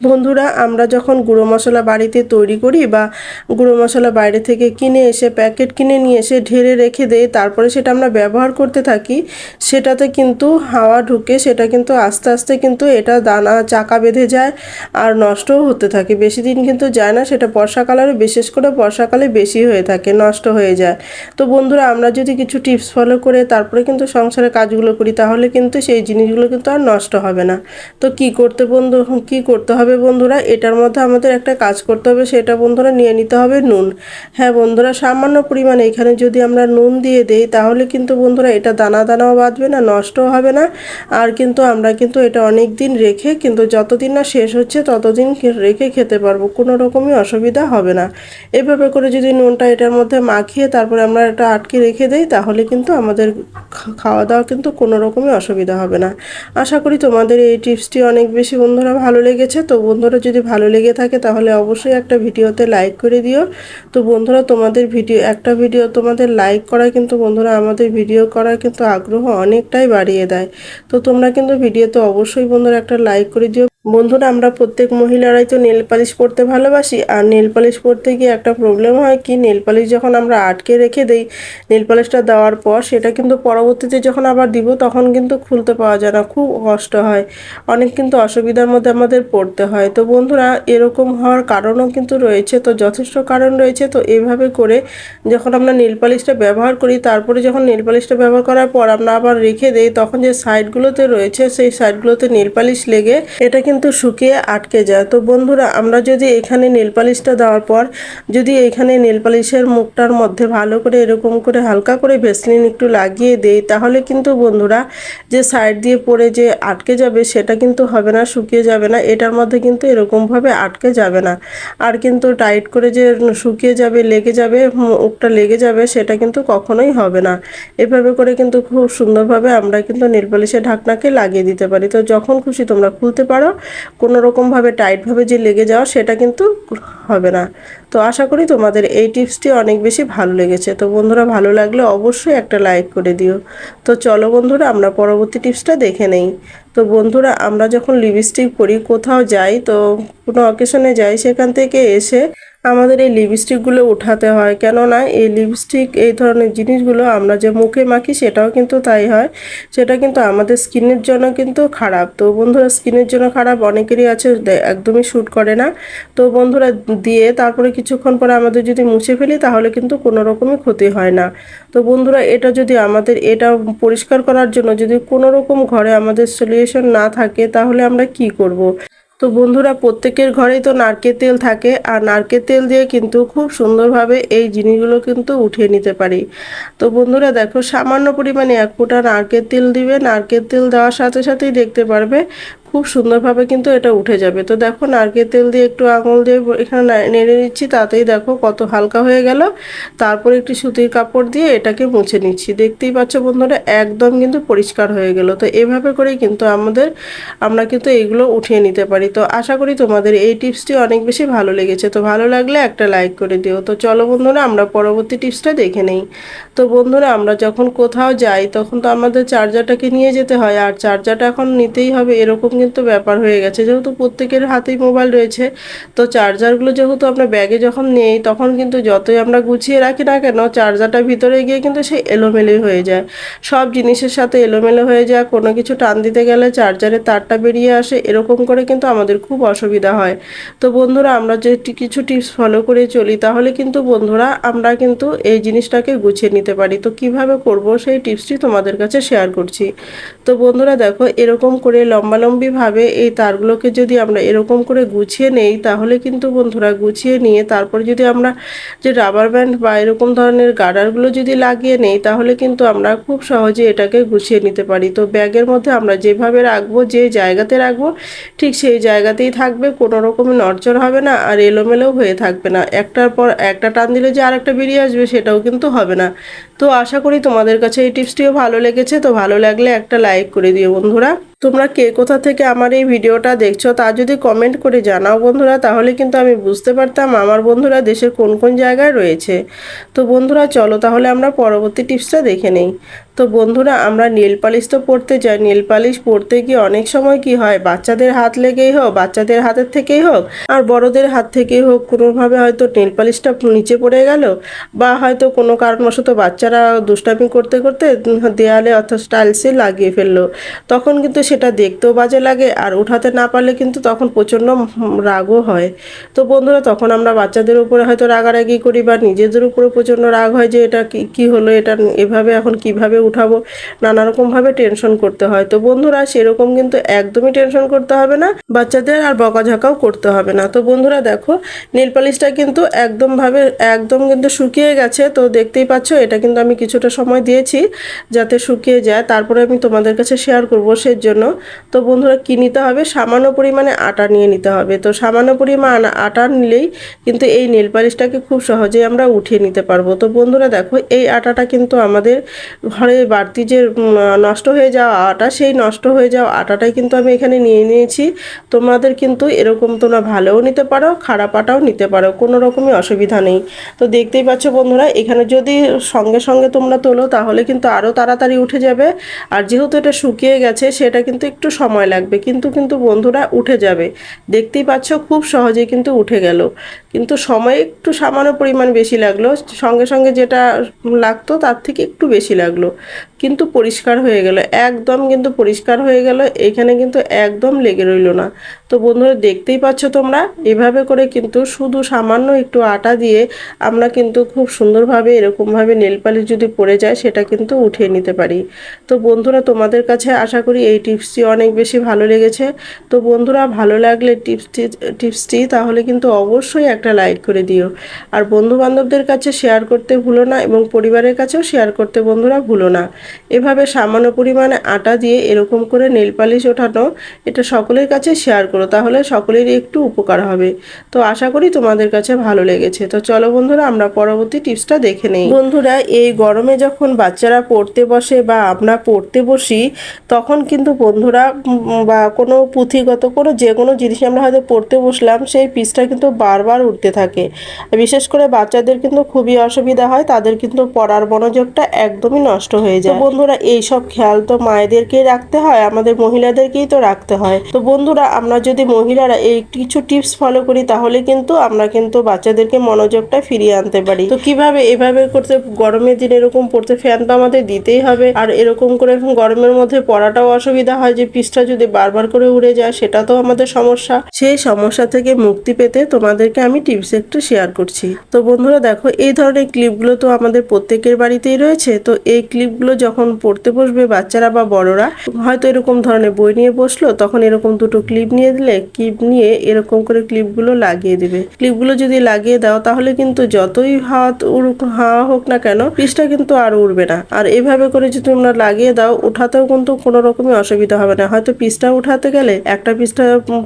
বন্ধুরা, আমরা যখন গুঁড়ো মশলা বাড়িতে তৈরি করি বা গুঁড়ো মশলা বাইরে থেকে কিনে এসে প্যাকেট কিনে নিয়ে এসে ঢেলে রেখে দেই, তারপরে সেটা আমরা ব্যবহার করতে থাকি, সেটাতে কিন্তু হাওয়া ঢুকে, সেটা কিন্তু আস্তে আস্তে কিন্তু এটা দানা চাকা বেঁধে যায় আর নষ্টও হতে থাকে। বেশি দিন কিন্তু যায় না, সেটা বর্ষাকালে বিশেষ করে বর্ষাকালে বেশি হয়ে থাকে, নষ্ট হয়ে যায়। তো বন্ধুরা, আমরা যদি কিছু টিপস ফলো করে তারপরে কিন্তু সংসারের কাজগুলো করি, তাহলে কিন্তু সেই জিনিসগুলো কিন্তু আর নষ্ট হবে না। তো কি করতে বন্ধু, কি করতে হবে? বন্ধুরা, এটার মধ্যে আমাদের একটা কাজ করতে হবে, সেটা বন্ধুরা নিয়ে নিতে হবে নুন। হ্যাঁ বন্ধুরা, সামান্য পরিমাণে এখানে যদি আমরা নুন দিয়ে দেই, তাহলে কিন্তু বন্ধুরা এটা দানা দানাও বাঁধবে না, নষ্টও হবে না। আর কিন্তু আমরা কিন্তু এটা অনেক দিন রেখে কিন্তু যতদিন না শেষ হচ্ছে, ততদিন রেখে খেতে পারব, কোনো রকমই অসুবিধা হবে না। এভাবে করে যদি নুনটা এটার মধ্যে মাখিয়ে তারপরে আমরা এটা আটকে রেখে দেই, তাহলে কিন্তু আমাদের খাওয়া দাওয়া কিন্তু কোনো রকমই অসুবিধা হবে না। আশা করি তোমাদের এই টিপসটি অনেক বেশি বন্ধুরা ভালো লেগেছে, তো বন্ধুরা যদি ভালো লেগে থাকে তাহলে অবশ্যই একটা ভিডিওতে লাইক করে দিও। তো বন্ধুরা তোমাদের ভিডিও, একটা ভিডিও তোমাদের লাইক করা কিন্তু বন্ধুরা আমাদের ভিডিও করার কিন্তু আগ্রহ অনেকটাই বাড়িয়ে দেয়। তো তোমরা কিন্তু ভিডিওতে অবশ্যই বন্ধুরা একটা লাইক করে দিও। বন্ধুরা, আমরা প্রত্যেক মহিলারাই তো নেল পালিশ পরতে ভালোবাসি। আর নেল পালিশ পরতে গিয়ে একটা প্রবলেম হয় কি, নেল পালিশ যখন আমরা আটকে রেখে দেই, নেল পালিশটা দেওয়ার পর সেটা কিন্তু পরবর্তীতে যখন আবার দিব, তখন কিন্তু খুলতে পাওয়া যায় না, খুব কষ্ট হয়। অনেক কিন্তু অসুবিধার মধ্যে আমাদের পড়তে হয়। তো বন্ধুরা, এরকম হওয়ার কারণও কিন্তু রয়েছে, তো যথেষ্ট কারণ রয়েছে। তো এভাবে করে যখন আমরা নেল পালিশটা ব্যবহার করি, তারপরে যখন নেল পালিশটা ব্যবহার করার পর আমরা আবার রেখে দেই, তখন যে সাইডগুলোতে রয়েছে, সেই সাইডগুলোতে নেল পালিশ লেগে এটা কিন্তু শুকিয়ে আটকে যায়। তো বন্ধুরা, আমরা যদি এখানে নেল পালিশটা দেওয়ার পর যদি এখানে নেল পালিশের মুখটার মধ্যে ভালো করে এরকম করে হালকা করে ভেসলিন একটু লাগিয়ে দেই, তাহলে কিন্তু বন্ধুরা যে সাইড দিয়ে পড়ে যে আটকে যাবে সেটা কিন্তু হবে না, শুকিয়ে যাবে না। এটার মধ্যে কিন্তু এরকমভাবে আটকে যাবে না। আর কিন্তু টাইট করে যে শুকিয়ে যাবে, লেগে যাবে, মুখটা লেগে যাবে, সেটা কিন্তু কখনোই হবে না। এভাবে করে কিন্তু খুব সুন্দরভাবে আমরা কিন্তু নেল পালিশের ঢাকনাকে লাগিয়ে দিতে পারি। তো যখন খুশি তোমরা খুলতে পারো। কোনো রকমভাবে টাইটভাবে যে লেগে যাওয়া সেটা কিন্তু হবে না। তো আশা করি তোমাদের এই টিপসটি অনেক বেশি ভালো লেগেছে। তো বন্ধুরা ভালো লাগলে অবশ্যই একটা লাইক করে দিও। তো চলো বন্ধুরা, আমরা পরবর্তী টিপসটা দেখে নেই। তো বন্ধুরা, আমরা যখন লিপস্টিক পরি, কোথাও যাই, তো কোনো অকেশনে যাই, সেখান থেকে এসে আমাদের এই লিপস্টিকগুলো উঠাতে হয়। কেননা এই লিপস্টিক, এই ধরনের জিনিসগুলো আমরা যে মুখে মাখি সেটাও কিন্তু তাই হয়। সেটা কিন্তু আমাদের স্কিনের জন্য কিন্তু খারাপ। তো বন্ধুরা, স্কিনের জন্য খারাপ অনেকেরই আছে একদমই শ্যুট করে না। তো বন্ধুরা, দিয়ে তারপরে কিছুক্ষণ পরে আমাদের যদি মুছে ফেলি, তাহলে কিন্তু কোনো রকমই ক্ষতি হয় না। তো বন্ধুরা, এটা যদি আমাদের, এটা পরিষ্কার করার জন্য যদি কোনো রকম ঘরে আমাদের সলিউশন না থাকে, তাহলে আমরা কি করব। তো বন্ধুরা, প্রত্যেকের ঘরেই তো নারকেল তেল থাকে, আর নারকেল তেল দিয়ে কিন্তু খুব সুন্দরভাবে এই জিনিসগুলো কিন্তু উঠিয়ে নিতে পারি। তো বন্ধুরা, দেখো, সামান্য পরিমাণে এক ফোঁটা নারকেল তেল দিবে। নারকেল তেল দেওয়ার সাথে সাথেই দেখতে পারবে খুব সুন্দরভাবে কিন্তু এটা উঠে যাবে। তো দেখো নারকেল তেল দিয়ে একটু আঙুল দিয়ে এখানে নেড়ে নিচ্ছি, তাতেই দেখো কত হালকা হয়ে গেল। তারপর একটি সুতির কাপড় দিয়ে এটাকে মুছে নিচ্ছি। দেখতেই পাচ্ছ বন্ধুরা, একদম কিন্তু পরিষ্কার হয়ে গেল। তো এভাবে করেই কিন্তু আমাদের, আমরা কিন্তু এইগুলো উঠিয়ে নিতে পারি। তো আশা করি তোমাদের এই টিপসটি অনেক বেশি ভালো লেগেছে। তো ভালো লাগলে একটা লাইক করে দিও। তো চলো বন্ধুরা, আমরা পরবর্তী টিপসটা দেখে নেই। তো বন্ধুরা, আমরা যখন কোথাও যাই, তখন তো আমাদের চার্জারটাকে নিয়ে যেতে হয়। আর চার্জারটা এখন নিতেই হবে, এরকম কিন্তু ব্যাপার হয়ে গেছে। যেহেতু প্রত্যেকের হাতেই মোবাইল রয়েছে, তো চার্জারগুলো যেহেতু আমরা ব্যাগে যখন নেই, তখন কিন্তু যতই আমরা গুছিয়ে রাখি না কেন চার্জারটা ভিতরে গিয়ে কিন্তু সেই এলোমেলো হয়ে যায়। সব জিনিসের সাথে এলোমেলো হয়ে যায়, কোনো কিছু টান দিতে গেলে চার্জারের তারটা বেরিয়ে আসে, এরকম করে কিন্তু আমাদের খুব অসুবিধা হয়। তো বন্ধুরা, আমরা যে কিছু টিপস ফলো করে চলি, তাহলে কিন্তু বন্ধুরা, আমরা কিন্তু এই জিনিসটাকে গুছিয়ে নিতে পারি। তো কীভাবে করব সেই টিপসটি তোমাদের কাছে শেয়ার করছি। তো বন্ধুরা, দেখো, এরকম করে লম্বালম্বি একইভাবে এই তারগুলোকে যদি আমরা এরকম করে গুছিয়ে নেই, তাহলে কিন্তু বন্ধুরা গুছিয়ে নিয়ে তারপর যদি আমরা যে রাবার ব্যান্ড বা এরকম ধরনের গার্ডারগুলো যদি লাগিয়ে নেই, তাহলে কিন্তু আমরা খুব সহজে এটাকে গুছিয়ে নিতে পারি। তো ব্যাগের মধ্যে আমরা যেভাবে রাখব, যে জায়গাতে রাখব, ঠিক সেই জায়গাতেই থাকবে, কোনো রকমের নড়চড় হবে না আর এলোমেলোও হয়ে থাকবে না। একটার পর একটা টান দিলে যে আরেকটা বেরিয়ে আসবে, সেটাও কিন্তু হবে না। তো আশা করি তোমাদের কাছে এই টিপসটিও ভালো লেগেছে। তো ভালো লাগলে একটা লাইক করে দিও বন্ধুরা। তোমরা কে কোথা থেকে আমার এই ভিডিওটা দেখছ তা যদি কমেন্ট করে জানাও বন্ধুরা, তাহলে কিন্তু আমি বুঝতে পারতাম আমার বন্ধুরা দেশের কোন কোন জায়গায় রয়েছে। তো বন্ধুরা, চলো তাহলে আমরা পরবর্তী টিপসটা দেখে নেই। তো বন্ধুরা, আমরা নীল পালিশ তো পড়তে যাই। নীল পালিশ পড়তে গিয়ে অনেক সময় কি হয়, বাচ্চাদের হাত লেগেই হোক, বাচ্চাদের হাতের থেকেই হোক, আর বড়দের হাত থেকেই হোক, কোনোভাবে হয়তো নীল পালিশটা নিচে পড়ে গেল, বা হয়তো কোনো কারণবশত বাচ্চারা দুষ্টামি করতে করতে দেয়ালে অর্থাৎ টাইলসে লাগিয়ে ফেলল। তখন কিন্তু সেটা দেখতেও বাজে লাগে, আর উঠাতে না পারলে কিন্তু তখন প্রচণ্ড রাগও হয়। তো বন্ধুরা, তখন আমরা বাচ্চাদের উপরে হয়তো রাগারাগি করি, বা নিজেদের উপরে প্রচণ্ড রাগ হয় যে এটা কি, কী হলো, এটা এভাবে এখন কীভাবে উঠাবো। নানা রকমভাবে টেনশন করতে হয়। তো বন্ধুরা, সেরকম কিন্তু একদমই টেনশন করতে হবে না। বাচ্চাদের আর বকাঝাকাও করতে হবে না। তো বন্ধুরা, দেখো নীল পালিশটা কিন্তু একদমভাবে একদম কিন্তু শুকিয়ে গেছে। তো দেখতেই পাচ্ছ, এটা কিন্তু আমি কিছুটা সময় দিয়েছি যাতে শুকিয়ে যায়। তারপরে আমি তোমাদের কাছে শেয়ার করব সেই জন্য তো বন্ধুরা, কী নিতে হবে? সামান্য পরিমাণে আটা নিয়ে নিতে হবে। তো সামান্য পরিমাণ আটা নিলেই কিন্তু এই নীল পালিশটাকে খুব সহজেই আমরা উঠিয়ে নিতে পারব। তো বন্ধুরা, দেখো, এই আটাটা কিন্তু আমাদের ঘরে বাড়তি যে নষ্ট হয়ে যাওয়া আটা, সেই নষ্ট হয়ে যাওয়া আটাটাই কিন্তু আমি এখানে নিয়ে নিয়েছি। তোমাদের কিন্তু এরকম তোমরা ভালোও নিতে পারো, খারাপ আটাও নিতে পারো, কোনো রকমই অসুবিধা নেই। তো দেখতেই পাচ্ছ বন্ধুরা, এখানে যদি সঙ্গে সঙ্গে তোমরা তোলো, তাহলে কিন্তু আরও তাড়াতাড়ি উঠে যাবে। আর যেহেতু এটা শুকিয়ে গেছে, সেটা কিন্তু একটু সময় লাগবে, কিন্তু কিন্তু বন্ধুরা উঠে যাবে। দেখতেই পাচ্ছ খুব সহজে কিন্তু উঠে গেল। কিন্তু সময় একটু সামান্য পরিমাণ বেশি লাগল, সঙ্গে সঙ্গে যেটা লাগতো তার থেকে একটু বেশি লাগল। কিন্তু পরিষ্কার হয়ে গেল। একদম কিন্তু পরিষ্কার হয়ে গেল। এখানে কিন্তু একদম লেগে রইল না। তো বন্ধুরা দেখতেই পাচ্ছ তোমরা, এভাবে করে কিন্তু শুধু সামান্য একটু আটা দিয়ে আমরা কিন্তু খুব সুন্দরভাবে এরকমভাবে নেল পালিশ যদি পড়ে যায় সেটা কিন্তু উঠিয়ে নিতে পারি। তো বন্ধুরা তোমাদের কাছে আশা করি এই টিপসটি অনেক বেশি ভালো লেগেছে। তো বন্ধুরা ভালো লাগলে টিপসটি টিপসটি তাহলে কিন্তু অবশ্যই একটা লাইক করে দিও। আর বন্ধু বান্ধবদের কাছে শেয়ার করতে ভুলো না এবং পরিবারের কাছেও শেয়ার করতে বন্ধুরা ভুলো না। এভাবে সামান্য পরিমাণে আটা দিয়ে এরকম করে নেল পালিশ ওঠানো, এটা সকলের কাছে শেয়ার করো, তাহলে সকলেরই একটু উপকার হবে। তো আশা করি তোমাদের কাছে ভালো লেগেছে। তো চলো বন্ধুরা, আমরা পরবর্তী টিপসটা দেখে নেই। বন্ধুরা, এই গরমে যখন বাচ্চারা পড়তে বসে বা আমরা পড়তে বসি, তখন কিন্তু বন্ধুরা বা কোনো পুঁথিগত কোনো যে কোনো জিনিস আমরা হয়তো পড়তে বসলাম, সেই পিসটা কিন্তু বারবার উঠতে থাকে। বিশেষ করে বাচ্চাদের কিন্তু খুবই অসুবিধা হয়, তাদের কিন্তু পড়ার মনোযোগটা একদমই নষ্ট হয়ে যায়। বন্ধুরা এই সব খেয়াল তো মায়েদেরকেই রাখতে হয়, আমাদের মহিলাদেরকেই তো রাখতে হয়। তো বন্ধুরা, আমরা যদি মহিলারা এই কিছু টিপস ফলো করি, তাহলে কিন্তু আমরা কিন্তু বাচ্চাদেরকে মনোযোগটা ফিরিয়ে আনতে পারি। তো কীভাবে এভাবে করতে গরমের দিন এরকম পড়তে ফ্যান তো আমাদের দিতেই হবে। আর এরকম করে গরমের মধ্যে পড়াটাও অসুবিধা হয় যে পিসটা যদি বারবার করে উড়ে যায়, সেটা তো আমাদের সমস্যা। সেই সমস্যা থেকে মুক্তি পেতে তোমাদেরকে আমি টিপস একটু শেয়ার করছি। তো বন্ধুরা দেখো, এই ধরনের ক্লিপগুলো তো আমাদের প্রত্যেকের বাড়িতেই রয়েছে। তো এই ক্লিপগুলো যখন পড়তে বসবে বাচ্চারা বা বড়রা, হয়তো এরকম ধরনের বই নিয়ে বসল, তখন এরকম দুটো ক্লিপ নিয়ে দিলে ক্লিপ নিয়ে এরকম করে ক্লিপগুলো লাগিয়ে দিবে। ক্লিপগুলো যদি লাগিয়ে দাও, তাহলে কিন্তু যতই হাত উড়ুক, হাওয়া হোক না কেন, পিসটা কিন্তু আর উড়বে না। আর এভাবে করে যদি তোমরা লাগিয়ে দাও, উঠাতেও কিন্তু কোনো রকমই অসুবিধা হবে না। হয়তো পিসটা উঠাতে গেলে একটা পিসটা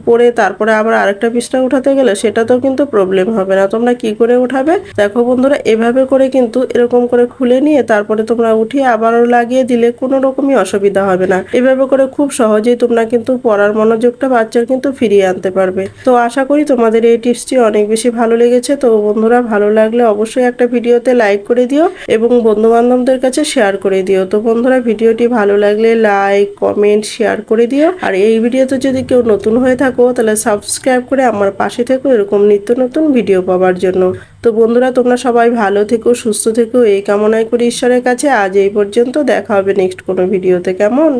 পরে তারপরে আবার আরেকটা পিসটা উঠাতে গেলে সেটাতেও কিন্তু প্রবলেম হবে না। তোমরা কি করে উঠাবে? দেখো বন্ধুরা, এভাবে করে কিন্তু এরকম করে খুলে নিয়ে তারপরে তোমরা উঠিয়ে আবারও লাগিয়ে দিলে কোনো রকমই অসুবিধা হবে না। এভাবে করে খুব সহজেই তোমরা কিন্তু পড়ার মনোযোগটা বাচ্চার কিন্তু ফিরিয়ে আনতে পারবে। তো আশা করি তোমাদের এই টিপসটি অনেক বেশি ভালো লেগেছে। তো বন্ধুরা, ভালো লাগলে অবশ্যই একটা ভিডিওতে লাইক করে দিও এবং বন্ধু বান্ধবদের কাছে শেয়ার করে দিও। তো বন্ধুরা, ভিডিওটি ভালো লাগলে লাইক, কমেন্ট, শেয়ার করে দিও। আর এই ভিডিওতে যদি কেউ নতুন হয়ে থাকো, তাহলে সাবস্ক্রাইব করে আমার পাশে থেকো এরকম নিত্য নতুন ভিডিও পাওয়ার জন্য। তো বন্ধুরা, তোমরা সবাই ভালো থেকো, সুস্থ থেকো। এই কামনায় করি ঈশ্বরের কাছে। আজ এই পর্যন্ত দেখা হবে নেক্সট কোনো ভিডিওতে। কেমন?